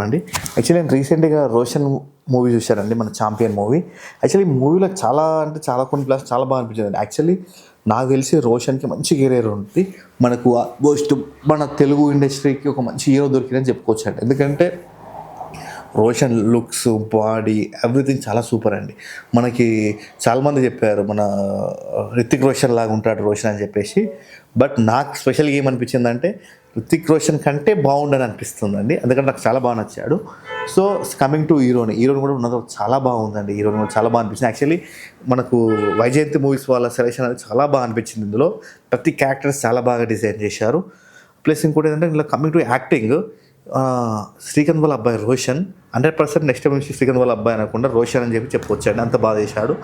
అండి. యాక్చువల్లీ నేను రీసెంట్గా రోషన్ మూవీ చూశానండి మన ఛాంపియన్ మూవీ. యాక్చువల్లీ మూవీలో చాలా అంటే చాలా కొన్ని ప్లస్ చాలా బాగా అనిపించింది యాక్చువల్లీ నాకు తెలిసి రోషన్కి మంచి కెరీర్ ఉంది. మనకు మోస్ట్ మన తెలుగు ఇండస్ట్రీకి ఒక మంచి హీరో దొరికిందని చెప్పుకోవచ్చు అండి ఎందుకంటే రోషన్ లుక్స్ బాడీ ఎవ్రీథింగ్ చాలా సూపర్ అండి. మనకి చాలామంది చెప్పారు మన రితిక్ రోషన్ లాగా ఉంటాడు రోషన్ అని చెప్పేసి. బట్ నాకు స్పెషల్గా ఏమనిపించిందంటే రితిక్ రోషన్ కంటే బాగుండని అనిపిస్తుందండి. ఎందుకంటే నాకు చాలా బాగా నచ్చాడు. సో కమింగ్ టు హీరోని హీరోని కూడా ఉన్నది చాలా బాగుందండి. హీరోని కూడా చాలా బాగా అనిపించింది. యాక్చువల్లీ మనకు వైజయంతి మూవీస్ వాళ్ళ సెలెక్షన్ అనేది చాలా బాగా అనిపించింది ఇందులో. ప్రతి క్యారెక్టర్స్ చాలా బాగా డిజైన్ చేశారు. ప్లస్ ఇంకోటి ఏంటంటే ఇందులో కమింగ్ టు యాక్టింగ్ శ్రీకాంత్ వాళ్ళ అబ్బాయి రోషన్ హండ్రెడ్ పర్సెంట్ నెక్స్ట్ నుంచి శ్రీకాంత్ వాళ్ళ అబ్బాయి అనకుండా రోషన్ అని చెప్పి చెప్పొచ్చండి అంత బాగా చేశాడు.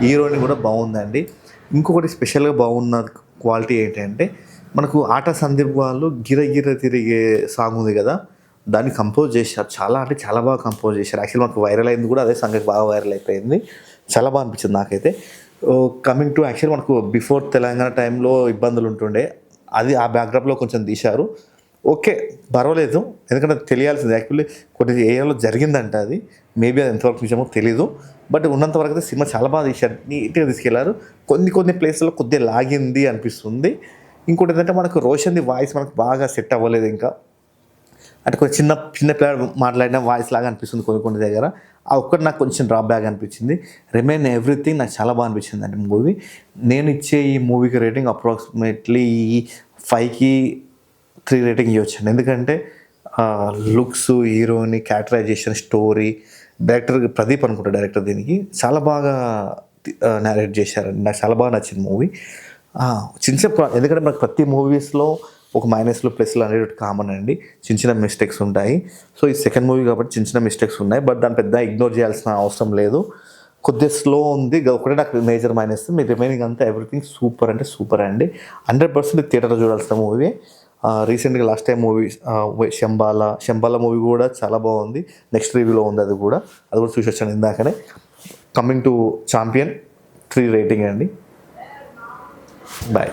హీరోయిన్ కూడా బాగుందండి. ఇంకొకటి స్పెషల్గా బాగున్న క్వాలిటీ ఏంటంటే మనకు ఆట సందీప్ వాళ్ళు గిర గిర తిరిగే సాంగ్ ఉంది కదా దాన్ని కంపోజ్ చేశారు. చాలా అంటే చాలా బాగా కంపోజ్ చేశారు. యాక్చువల్ మనకు వైరల్ అయింది కూడా అదే సంగతి బాగా వైరల్ అయిపోయింది. చాలా బాగా అనిపించింది నాకైతే. కమింగ్ టు యాక్చువల్ మనకు బిఫోర్ తెలంగాణ టైంలో ఇబ్బందులు ఉంటుండే. అది ఆ బ్యాక్డ్రాప్లో కొంచెం తీశారు. ఓకే పర్వాలేదు. ఎందుకంటే తెలియాల్సింది. యాక్చువల్లీ కొన్ని ఏరియాలో జరిగిందంట అది. మేబీ అది ఎంతవరకు నిజమో తెలీదు. బట్ ఉన్నంత వరకు అయితే సినిమా చాలా బాగా తీశారు. నీట్గా తీసుకెళ్ళారు. కొన్ని కొన్ని ప్లేస్లో కొద్దిగా లాగింది అనిపిస్తుంది. ఇంకోటి ఏంటంటే మనకు రోషన్ది వాయిస్ మనకు బాగా సెట్ అవ్వలేదు ఇంకా. అంటే కొంచెం చిన్న చిన్న పిల్లలు మాట్లాడిన వాయిస్ లాగా అనిపిస్తుంది కొన్ని కొన్ని దగ్గర. ఆ ఒక్కటి నాకు కొంచెం డ్రాబ్యాక్ అనిపించింది. రిమైన్ ఎవ్రీథింగ్ నాకు చాలా బాగా అనిపించింది అండి మూవీ. నేను ఇచ్చే ఈ మూవీకి రేటింగ్ అప్రాక్సిమేట్లీ ఫైవ్కి త్రీ రేటింగ్ ఇవ్వచ్చండి. ఎందుకంటే లుక్స్ హీరోని క్యారెక్టరైజేషన్ స్టోరీ డైరెక్టర్ ప్రదీప్ అనుకుంటా డైరెక్టర్ దీనికి. చాలా బాగా నేరేట్ చేశారండి. నాకు చాలా బాగా నచ్చింది మూవీ. చిన్న చిన్న ఎందుకంటే మనకు ప్రతి మూవీస్లో ఒక మైనస్లు ప్లస్లు అనేది కామన్ అండి. చిన్న చిన్న మిస్టేక్స్ ఉంటాయి. సో ఈ సెకండ్ మూవీ కాబట్టి చిన్న చిన్న మిస్టేక్స్ ఉన్నాయి. బట్ దాన్ని పెద్ద ఇగ్నోర్ చేయాల్సిన అవసరం లేదు. కొద్దిగా స్లో ఉంది. గ- ఒకటే నాకు మేజర్ మైనస్ మీ రిమైనింగ్ అంతా ఎవ్రీథింగ్ సూపర్ అంటే సూపర్ అండి. హండ్రెడ్ పర్సెంట్ థియేటర్లో చూడాల్సిన మూవీ. రీసెంట్గా last time movie Shambhala Shambhala movie కూడా చాలా బాగుంది. నెక్స్ట్ రివ్యూలో ఉంది అది కూడా. అది కూడా చూసి వచ్చాను ఇందాకనే. Coming to Champion three rating అండి. బాయ్